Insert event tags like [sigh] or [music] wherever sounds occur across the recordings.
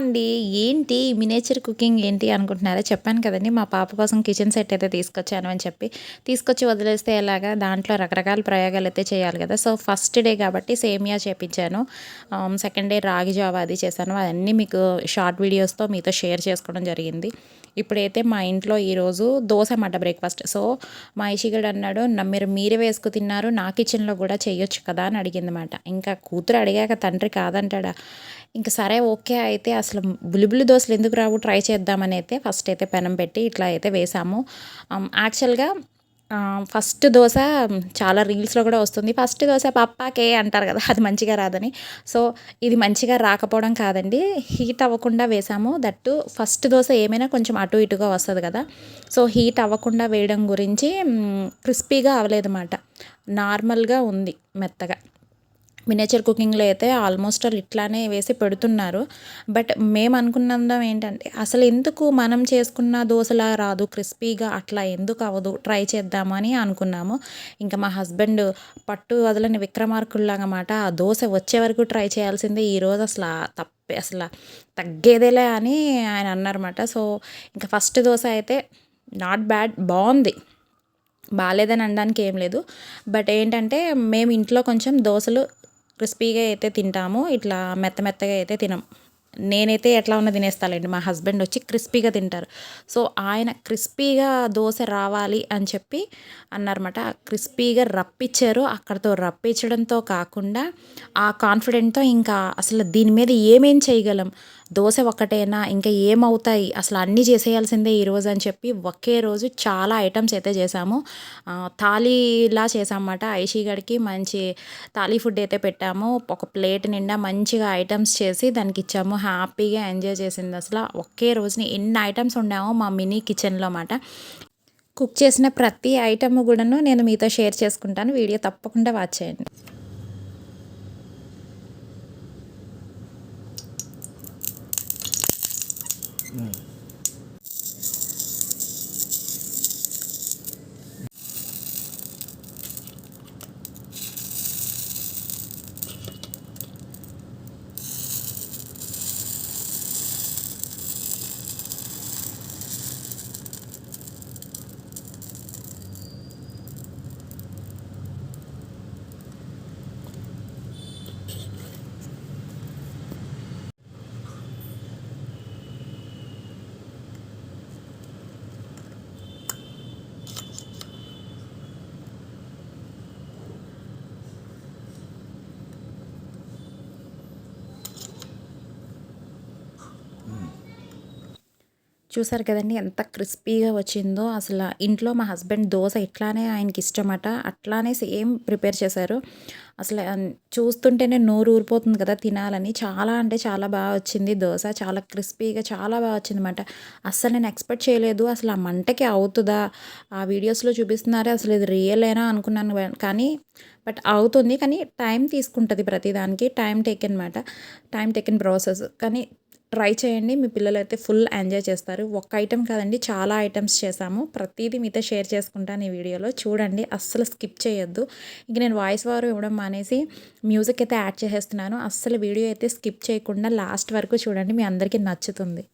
అండి ఏంటి miniature cooking ఏంటి అనుకుంటున్నారా? చెప్పాను కదండి మా పాప కోసం కిచెన్ సెట్ అయితే తీసుకొచ్చాను అని చెప్పి. తీసుకొచ్చి వదిలేస్తే ఎలాగా? దాంట్లో రకరకాల ప్రయోగాలు అయితే చేయాలి కదా. సో ఫస్ట్ డే కాబట్టి సేమియా చేపించాను. సెకండ్ డే రాగి జావా అది చేశాను. అవన్నీ మీకు షార్ట్ వీడియోస్తో మీతో షేర్ చేసుకోవడం జరిగింది. ఇప్పుడైతే మా ఇంట్లో ఈరోజు దోశ అన్నమాట బ్రేక్ఫాస్ట్ సో మా ఐషిగడు అన్నాడు మీరు మీరే వేసుకు తిన్నారు నా కిచెన్లో కూడా చేయొచ్చు కదా? అని అడిగిందన్నమాట ఇంకా కూతురు అడిగాక తండ్రి కాదంటాడా? ఇంకా సరే ఓకే అయితే అసలు బులిబులి దోశలు ఎందుకు రావు? ట్రై చేద్దామని అయితే ఫస్ట్ అయితే పెనం పెట్టి ఇట్లా అయితే వేసాము. యాక్చువల్గా ఫస్ట్ దోశ చాలా రీల్స్లో కూడా వస్తుంది. ఫస్ట్ దోశ పప్పాకే అంటారు కదా అది మంచిగా రాదని. సో ఇది మంచిగా రాకపోవడం కాదండి. హీట్ అవ్వకుండా వేసాము. దట్టు ఫస్ట్ దోశ ఏమైనా కొంచెం అటు ఇటుగా వస్తుంది కదా. సో హీట్ అవ్వకుండా వేయడం గురించి క్రిస్పీగా అవ్వలేదన్నమాట నార్మల్గా ఉంది మెత్తగా. మినేచర్ కుకింగ్లో అయితే ఆల్మోస్ట్ ఆల్ ఇట్లానే వేసి పెడుతున్నారు. బట్ మేము అనుకున్నందం ఏంటంటే అసలు ఎందుకు మనం చేసుకున్న దోశలా రాదు క్రిస్పీగా అట్లా ఎందుకు అవ్వదు ట్రై చేద్దామని అనుకున్నాము. ఇంకా మా హస్బెండ్ పట్టు వదలని విక్రమార్కుల్లాగమాట ఆ దోశ వచ్చే వరకు ట్రై చేయాల్సిందే ఈరోజు అసలు తప్పే అసలు తగ్గేదేలే అని ఆయన అన్నారన్నమాట సో ఇంకా ఫస్ట్ దోశ అయితే నాట్ బ్యాడ్ బాగుంది. బాగాలేదని అనడానికి ఏం లేదు. బట్ ఏంటంటే మేము ఇంట్లో కొంచెం దోశలు క్రిస్పీగా అయితే తింటాము ఇట్లా మెత్త మెత్తగా అయితే తినం. నేనైతే ఎట్లా ఉన్న తినేస్తానండి మా హస్బెండ్ వచ్చి క్రిస్పీగా తింటారు. సో ఆయన క్రిస్పీగా దోశ రావాలి అని చెప్పి అన్నారన్నమాట. క్రిస్పీగా రప్పించారు. అక్కడతో రప్పించడంతో కాకుండా ఆ కాన్ఫిడెంట్తో ఇంకా అసలు దీని మీద ఏమేం చేయగలం? దోశ ఒక్కటేనా ఇంకా ఏమవుతాయి? అసలు అన్నీ చేసేయాల్సిందే ఈరోజు అని చెప్పి ఒకే రోజు చాలా ఐటమ్స్ అయితే చేసాము థాలీలా చేసామన్నమాట ఐషీ గడికి మంచి థాలీ ఫుడ్ అయితే పెట్టాము. ఒక ప్లేట్ నిండా మంచిగా ఐటమ్స్ చేసి దానికి ఇచ్చాము హ్యాపీగా ఎంజాయ్ చేసింది అసలు. ఒకే రోజుని ఎన్ని ఐటమ్స్ ఉండామో మా మినీ కిచెన్లో అన్నమాట. కుక్ చేసిన ప్రతి ఐటమ్ కూడాను నేను మీతో షేర్ చేసుకుంటాను. వీడియో తప్పకుండా వాచ్ చేయండి. Mm. చూసారు కదండి ఎంత క్రిస్పీగా వచ్చిందో. అసలు ఇంట్లో మా హస్బెండ్ దోశ ఇట్లానే ఆయనకి ఇష్టమట అట్లానే సేమ్ ప్రిపేర్ చేశారు. అసలు చూస్తుంటేనే నోరు ఊరిపోతుంది కదా తినాలని. చాలా అంటే చాలా బాగా వచ్చింది దోశ చాలా క్రిస్పీగా చాలా బాగా వచ్చింది అనమాట అస్సలు నేను ఎక్స్పెక్ట్ చేయలేదు అసలు ఆ మంటకి అవుతుందా? ఆ వీడియోస్లో చూపిస్తున్నారే అసలు ఇది రియలేనా అనుకున్నాను కానీ బట్ అవుతుంది. కానీ టైం తీసుకుంటుంది ప్రతిదానికి టైం టేకెన్ అనమాట టైం టేకెన్ ప్రాసెస్. కానీ ట్రై చేయండి. మీ పిల్లలు అయితే ఫుల్ ఎంజాయ్ చేస్తారు. ఒక్క ఐటెం కాదండి చాలా ఐటమ్స్ చేశాము. ప్రతిదీ మీతో షేర్ చేసుకుంటాను ఈ వీడియోలో. చూడండి అస్సలు స్కిప్ చేయొద్దు. ఇంక నేను వాయిస్ వారు ఇవ్వడం మానేసి మ్యూజిక్ అయితే యాడ్ చేసేస్తున్నాను. అస్సలు వీడియో అయితే స్కిప్ చేయకుండా లాస్ట్ వరకు చూడండి. మీ అందరికీ నచ్చుతుంది.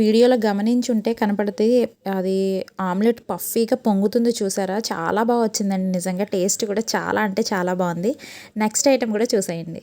వీడియోలో గమనించుంటే కనపడితే అది ఆమ్లెట్ పఫీగా పొంగుతుంది చూసారా? చాలా బాగా వచ్చిందండి. నిజంగా టేస్ట్ కూడా చాలా అంటే చాలా బాగుంది. నెక్స్ట్ ఐటెం కూడా చూసేయండి.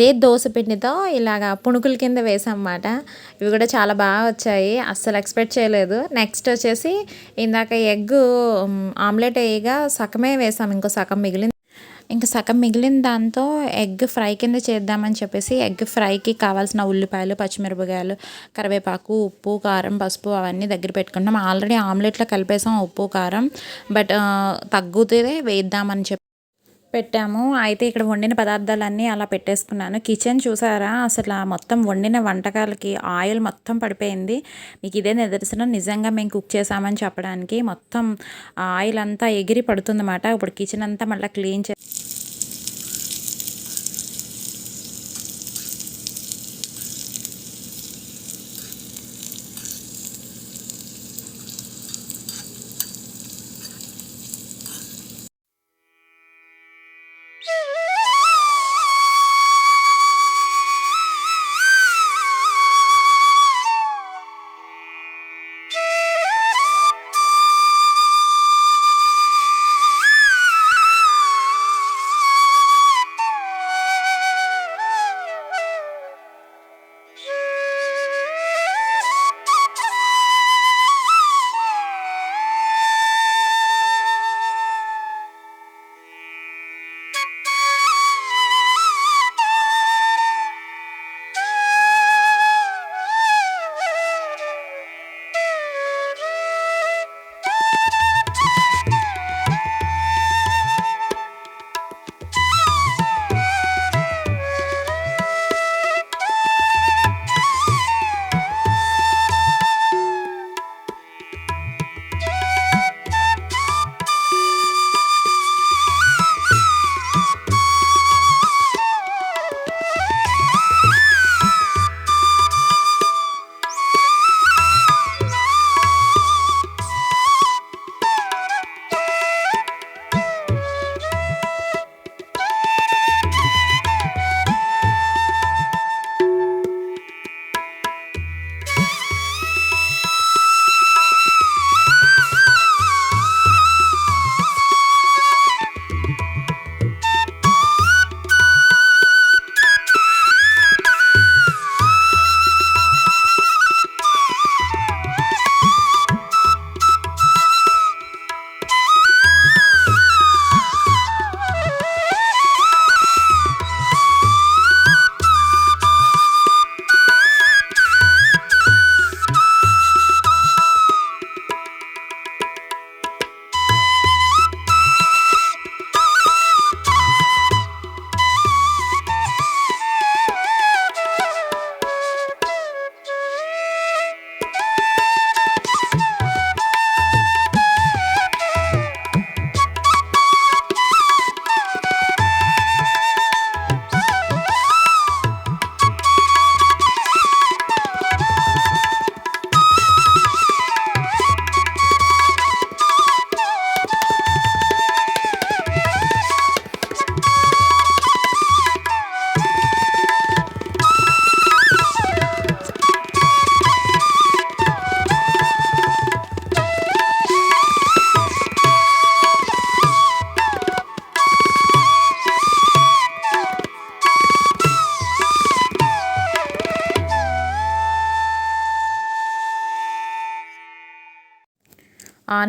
అదే దోశ పిండితో ఇలాగ పుణుకుల కింద వేసామన్నమాట. ఇవి కూడా చాలా బాగా వచ్చాయి. అస్సలు ఎక్స్పెక్ట్ చేయలేదు. నెక్స్ట్ వచ్చేసి ఇందాక ఎగ్ ఆమ్లెట్ వేయగా సగమే వేసాం. ఇంకో సగం మిగిలింది. ఇంకా సగం మిగిలిన దాంతో ఎగ్ ఫ్రై కింద చేద్దామని చెప్పేసి ఎగ్ ఫ్రైకి కావాల్సిన ఉల్లిపాయలు పచ్చిమిరపకాయలు కరివేపాకు ఉప్పు కారం పసుపు అవన్నీ దగ్గర పెట్టుకుంటాం ఆల్రెడీ ఆమ్లెట్లో కలిపేసాం ఉప్పు కారం. బట్ తగ్గుతే వేద్దామని చెప్పి పెట్టాము. అయితే ఇక్కడ వండిన పదార్థాలన్నీ అలా పెట్టేసుకున్నాను. కిచెన్ చూసారా? అసలు మొత్తం వండిన వంటకాలకి ఆయిల్ మొత్తం పడిపోయింది. మీకు ఇదే నిదర్శనం. నిజంగా మేము కుక్ చేసామని చెప్పడానికి మొత్తం ఆయిల్ అంతా ఎగిరి పడుతుందన్నమాట. ఇప్పుడు కిచెన్ అంతా మళ్ళీ క్లీన్ చే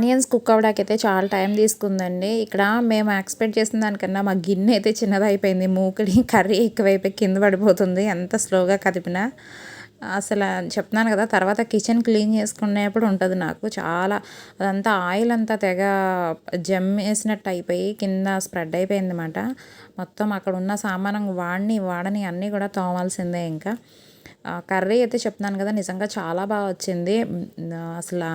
ఆనియన్స్ కుక్ అవ్వడానికైతే చాలా టైం తీసుకుందండి. ఇక్కడ మేము ఎక్స్పెక్ట్ చేసిన దానికన్నా మా గిన్నె అయితే చిన్నదైపోయింది. మూకిడి కర్రీ ఎక్కువైపోయి కింద పడిపోతుంది. ఎంత స్లోగా కదిపినా అసలు చెప్తున్నాను కదా తర్వాత కిచెన్ క్లీన్ చేసుకునేప్పుడు ఉంటుంది నాకు. చాలా అదంతా ఆయిల్ అంతా తెగ జమ్మేసినట్టు అయిపోయి కింద స్ప్రెడ్ అయిపోయింది అనమాట మొత్తం అక్కడ ఉన్న సామానం వాడిని వాడని అన్నీ కూడా తోమాల్సిందే ఇంకా. కర్రీ అయితే చెప్తున్నాను కదా నిజంగా చాలా బాగా వచ్చింది. అసలు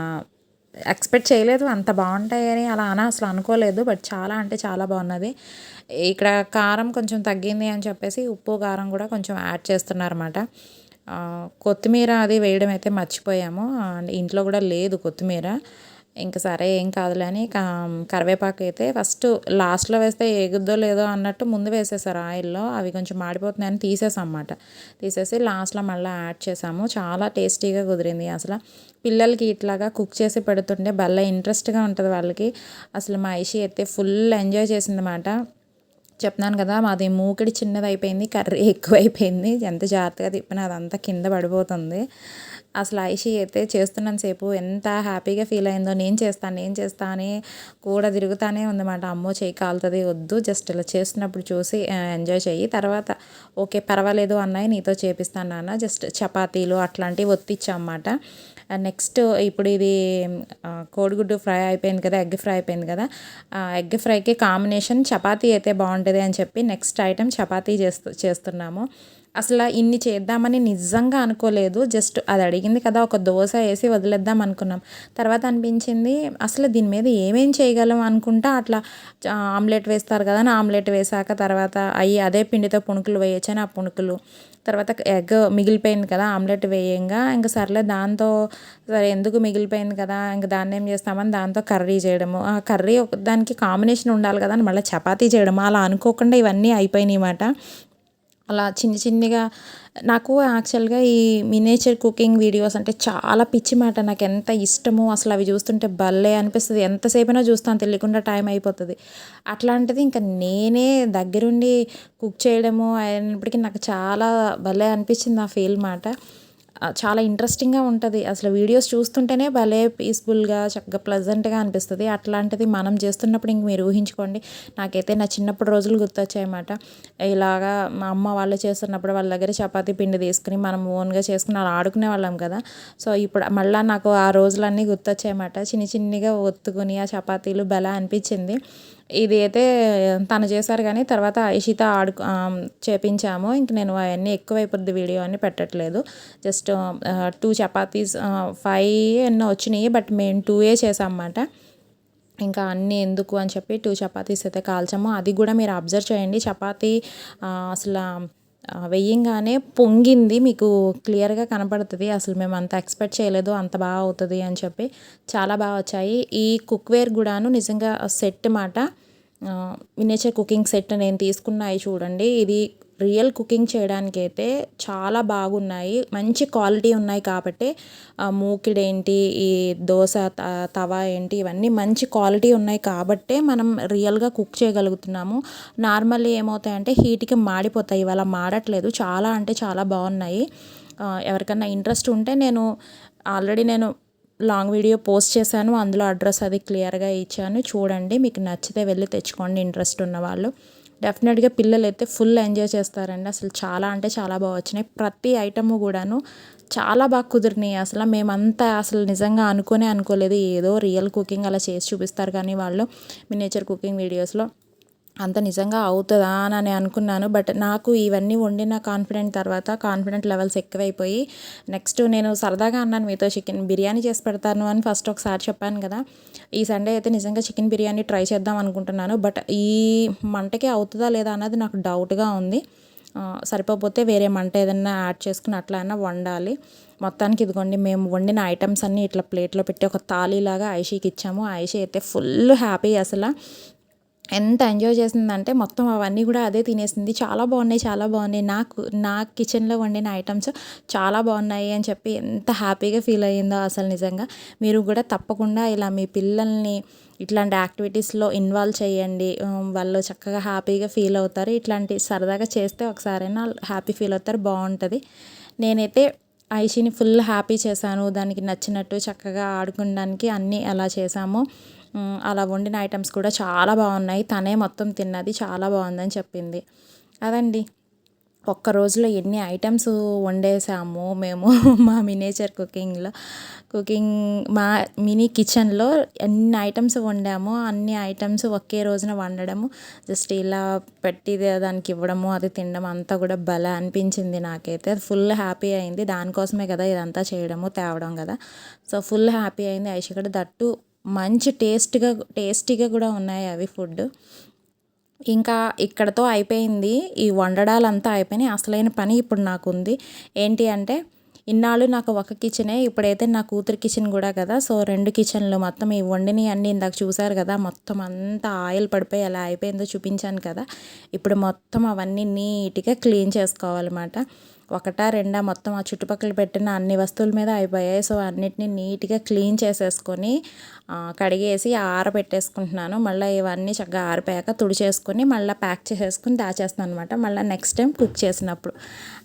ఎక్స్పెక్ట్ చేయలేదు అంత బాగుంటాయని అలా అని అసలు అనుకోలేదు బట్ చాలా అంటే చాలా బాగున్నది. ఇక్కడ కారం కొంచెం తగ్గింది అని చెప్పేసి ఉప్పు కారం కూడా కొంచెం యాడ్ చేస్తున్నారన్నమాట. కొత్తిమీర అది వేయడం అయితే మర్చిపోయాము. ఇంట్లో కూడా లేదు కొత్తిమీర. ఇంకా సరే ఏం కాదులే అని కరివేపాకు అయితే ఫస్ట్ లాస్ట్లో వేస్తే ఎగుద్దో లేదో అన్నట్టు ముందు వేసేసారు ఆయిల్లో. అవి కొంచెం మాడిపోతున్నాయని తీసేసాం అన్నమాట. తీసేసి లాస్ట్లో మళ్ళీ యాడ్ చేసాము. చాలా టేస్టీగా కుదిరింది అసలు. పిల్లలకి ఇట్లాగా కుక్ చేసి పెడుతుంటే భలే ఇంట్రెస్ట్గా ఉంటుంది వాళ్ళకి. అసలు మా ఐషి అయితే ఫుల్ ఎంజాయ్ చేసిందన్నమాట. చెప్తున్నాను కదా మాది మూకిడి చిన్నది అయిపోయింది కర్రీ ఎక్కువైపోయింది. ఎంత జాగ్రత్తగా తిప్పినా అదంతా కింద పడిపోతుంది. అసలు ఐషి అయితే చేస్తున్నంతసేపు ఎంత హ్యాపీగా ఫీల్ అయిందో. నేను చేస్తాను నేను చేస్తా అని కూడా తిరుగుతానే ఉందన్నమాట. అమ్మో చేయి కాలుతుంది వద్దు. జస్ట్ ఇలా చేస్తున్నప్పుడు చూసి ఎంజాయ్ చెయ్యి. తర్వాత ఓకే పర్వాలేదు అన్నయ్య నీతో చేపిస్తాను నాన్న. జస్ట్ చపాతీలు అట్లాంటివి ఒత్తిచ్చామన్నమాట నెక్స్ట్ ఇప్పుడు ఇది కోడిగుడ్డు ఫ్రై అయిపోయింది కదా ఎగ్ ఫ్రై అయిపోయింది కదా ఎగ్ ఫ్రైకి కాంబినేషన్ చపాతీ అయితే బాగుంటుంది అని చెప్పి నెక్స్ట్ ఐటెం చపాతీ చేస్తూ చేస్తున్నాము. అసలు ఇన్ని చేద్దామని నిజంగా అనుకోలేదు. జస్ట్ అది అడిగింది కదా ఒక దోశ వేసి వదిలేద్దాం అనుకున్నాం. తర్వాత అనిపించింది అసలు దీని మీద ఏమేం చేయగలం అనుకుంటా అట్లా ఆమ్లెట్ వేస్తారు కదా ఆమ్లెట్ వేసాక తర్వాత అయ్యి అదే పిండితో పుణుకులు వేయచ్చని ఆ పుణుకులు. తర్వాత ఎగ్ మిగిలిపోయింది కదా ఆమ్లెట్ వేయంగా ఇంకా సర్లే దాంతో సరే ఎందుకు మిగిలిపోయింది కదా ఇంకా దాన్ని ఏం చేస్తామని దాంతో కర్రీ చేయడము. ఆ కర్రీ దానికి కాంబినేషన్ ఉండాలి కదా అని మళ్ళీ చపాతీ చేయడం అలా అనుకోకుండా ఇవన్నీ అయిపోయినాయి అన్నమాట. అలా చిన్ని చిన్నిగా నాకు యాక్చువల్గా ఈ మినేచర్ కుకింగ్ వీడియోస్ అంటే చాలా పిచ్చి మాట. నాకు ఎంత ఇష్టమో అసలు అవి చూస్తుంటే భలే అనిపిస్తుంది. ఎంతసేపైనా చూస్తాను తెలియకుండా టైం అయిపోతుంది. అట్లాంటిది ఇంకా నేనే దగ్గరుండి కుక్ చేయడము అయినప్పటికీ నాకు చాలా భలే అనిపించింది ఆ ఫీల్ మాట. చాలా ఇంట్రెస్టింగ్గా ఉంటుంది. అసలు వీడియోస్ చూస్తుంటేనే భలే పీస్ఫుల్గా చక్కగా ప్లజెంట్గా అనిపిస్తుంది. అట్లాంటిది మనం చేస్తున్నప్పుడు ఇంక మీరు ఊహించుకోండి. నాకైతే నా చిన్నప్పుడు రోజులు గుర్తొచ్చాయన్నమాట. ఇలాగా మా అమ్మ వాళ్ళు చేస్తున్నప్పుడు వాళ్ళ దగ్గర చపాతీ పిండి తీసుకుని మనం ఓన్గా చేసుకుని అలా ఆడుకునే వాళ్ళం కదా. సో ఇప్పుడు మళ్ళీ నాకు ఆ రోజులన్నీ గుర్తొచ్చాయన్నమాట. చిన్ని చిన్నిగా ఒత్తుకుని ఆ చపాతీలు బెల అనిపించింది. ఇది అయితే తను చేశారు కానీ తర్వాత ఇషిత ఆడు చేపించాము. ఇంక నేను అవన్నీ ఎక్కువైపోద్ది వీడియో అని పెట్టట్లేదు. జస్ట్ టూ చపాతీస్ ఫైవ్ ఎన్నో వచ్చినాయి బట్ మేము టూ ఏ చేసామన్నమాట ఇంకా అన్నీ ఎందుకు అని చెప్పి టూ చపాతీస్ అయితే కాల్చాము. అది కూడా మీరు అబ్జర్వ్ చేయండి. చపాతీ అసలు వెయ్యంగానే పొంగింది. మీకు క్లియర్గా కనపడుతుంది. అసలు మేము అంత ఎక్స్పెక్ట్ చేయలేదు. అంత బాగా అవుతుంది అని చెప్పి చాలా బాగా వచ్చాయి. ఈ కుక్వేర్ కూడాను నిజంగా సెట్ మాట. మినేచర్ కుకింగ్ సెట్ నేను తీసుకున్నాయి చూడండి. ఇది రియల్ కుకింగ్ చేయడానికి అయితే చాలా బాగున్నాయి. మంచి క్వాలిటీ ఉన్నాయి కాబట్టి మూకిడేంటి ఈ దోశ తవా ఏంటి ఇవన్నీ మంచి క్వాలిటీ ఉన్నాయి కాబట్టే మనం రియల్గా కుక్ చేయగలుగుతున్నాము. నార్మల్లీ ఏమవుతాయంటే హీట్కి మాడిపోతాయి. ఇవాళ మాడట్లేదు. చాలా అంటే చాలా బాగున్నాయి. ఎవరికన్నా ఇంట్రెస్ట్ ఉంటే నేను ఆల్రెడీ నేను లాంగ్ వీడియో పోస్ట్ చేశాను. అందులో అడ్రస్ అది క్లియర్గా ఇచ్చాను. చూడండి మీకు నచ్చితే వెళ్ళి తెచ్చుకోండి. ఇంట్రెస్ట్ ఉన్న వాళ్ళు డెఫినెట్గా పిల్లలు అయితే ఫుల్ ఎంజాయ్ చేస్తారండి. అసలు చాలా అంటే చాలా బాగా వచ్చినాయి. ప్రతి ఐటమ్ కూడాను చాలా బాగా కుదిరినాయి. అసలు మేమంతా అసలు నిజంగా అనుకునే అనుకోలేదు. ఏదో రియల్ కుకింగ్ అలా చేసి చూపిస్తారు కానీ వాళ్ళు మినేచర్ కుకింగ్ వీడియోస్లో. అంత నిజంగా అవుతుందా అని అనుకున్నాను. బట్ నాకు ఇవన్నీ వండిన కాన్ఫిడెంట్ తర్వాత కాన్ఫిడెంట్ లెవెల్స్ ఎక్కువైపోయి నెక్స్ట్ నేను సరదాగా అన్నాను మీతో చికెన్ బిర్యానీ చేసి పెడతాను అని ఫస్ట్ ఒకసారి చెప్పాను కదా. ఈ సండే అయితే నిజంగా చికెన్ బిర్యానీ ట్రై చేద్దాం అనుకుంటున్నాను. బట్ ఈ మంటకి అవుతుందా లేదా అన్నది నాకు డౌట్గా ఉంది. సరిపోతే వేరే మంట ఏదైనా యాడ్ చేసుకుని అట్లా అయినా వండాలి. మొత్తానికి ఇదిగోండి మేము వండిన ఐటమ్స్ అన్నీ ఇట్లా ప్లేట్లో పెట్టి ఒక తాళీలాగా ఐషీకి ఇచ్చాము. ఐషీ అయితే ఫుల్ హ్యాపీ అసలు. ఎంత ఎంజాయ్ చేసిందంటే మొత్తం అవన్నీ కూడా అదే తినేసింది. చాలా బాగున్నాయి చాలా బాగున్నాయి. నాకు నా కిచెన్లో వండిన ఐటమ్స్ చాలా బాగున్నాయి అని చెప్పి ఎంత హ్యాపీగా ఫీల్ అయ్యిందో అసలు నిజంగా. మీరు కూడా తప్పకుండా ఇలా మీ పిల్లల్ని ఇట్లాంటి యాక్టివిటీస్లో ఇన్వాల్వ్ చేయండి. వాళ్ళు చక్కగా హ్యాపీగా ఫీల్ అవుతారు. ఇట్లాంటి సరదాగా చేస్తే ఒకసారైనా హ్యాపీ ఫీల్ అవుతారు బాగుంటుంది. నేనైతే ఐషిని ఫుల్ హ్యాపీ చేశాను. దానికి నచ్చినట్టు చక్కగా ఆడుకోవడానికి అన్నీ అలా చేశామో. అలా వండిన ఐటమ్స్ కూడా చాలా బాగున్నాయి. తనే మొత్తం తిన్నది చాలా బాగుందని చెప్పింది. అదండి. ఒక్క రోజులో ఎన్ని ఐటమ్స్ వండేసాము మేము [laughs] మా మినేచర్ కుకింగ్లో. కుకింగ్ మా మినీ కిచెన్లో ఎన్ని ఐటమ్స్ వండాము అన్ని ఐటమ్స్ ఒకే రోజున వండడము జస్ట్ ఇలా పెట్టి దానికి ఇవ్వడము అది తినడం అంతా కూడా భలే అనిపించింది నాకైతే. అది ఫుల్ హ్యాపీ అయింది. దానికోసమే కదా ఇదంతా చేయడము తేవడం కదా. సో ఫుల్ హ్యాపీ అయింది. ఐషి కూడా దట్టు మంచి టేస్ట్గా టేస్టీగా కూడా ఉన్నాయి అవి ఫుడ్ ఇంకా ఇక్కడతో అయిపోయింది. ఈ వండడాలంతా అయిపోయినాయి. అసలైన పని ఇప్పుడు నాకు ఉంది ఏంటి అంటే ఇన్నాళ్ళు నాకు ఒక కిచెనే ఇప్పుడైతే నా కూతురు కిచెన్ కూడా కదా. సో రెండు కిచెన్లు మొత్తం ఈ వండిని అన్నీ ఇందాక చూసారు కదా. మొత్తం అంతా ఆయిల్ పడిపోయి ఎలా అయిపోయిందో చూపించాను కదా. ఇప్పుడు మొత్తం అవన్నీ నీట్గా క్లీన్ చేసుకోవాలన్నమాట. ఒకటా రెండా మొత్తం ఆ చుట్టుపక్కల పెట్టిన అన్ని వస్తువుల మీద అయిపోయాయి. సో అన్నిటిని నీట్గా క్లీన్ చేసేసుకొని కడిగేసి ఆరబెట్టేసుకుంటున్నాను. మళ్ళీ ఇవన్నీ చక్కగా ఆరిపోయాక తుడిచేసుకొని మళ్ళీ ప్యాక్ చేసేసుకుని దాచేస్తాను అనమాట మళ్ళీ నెక్స్ట్ టైం కుక్ చేసినప్పుడు.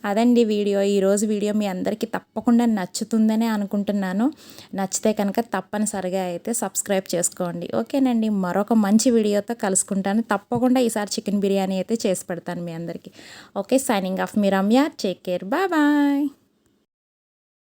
అదండి వీడియో. ఈరోజు వీడియో మీ అందరికీ తప్పకుండా నచ్చుతుందనే అనుకుంటున్నాను. నచ్చితే కనుక తప్పనిసరిగా అయితే సబ్స్క్రైబ్ చేసుకోండి. ఓకేనండి. మరొక మంచి వీడియోతో కలుసుకుంటాను. తప్పకుండా ఈసారి చికెన్ బిర్యానీ అయితే చేసి పెడతాను మీ అందరికీ. ఓకే సైనింగ్ ఆఫ్ మీ రమ్య. Take Bye bye.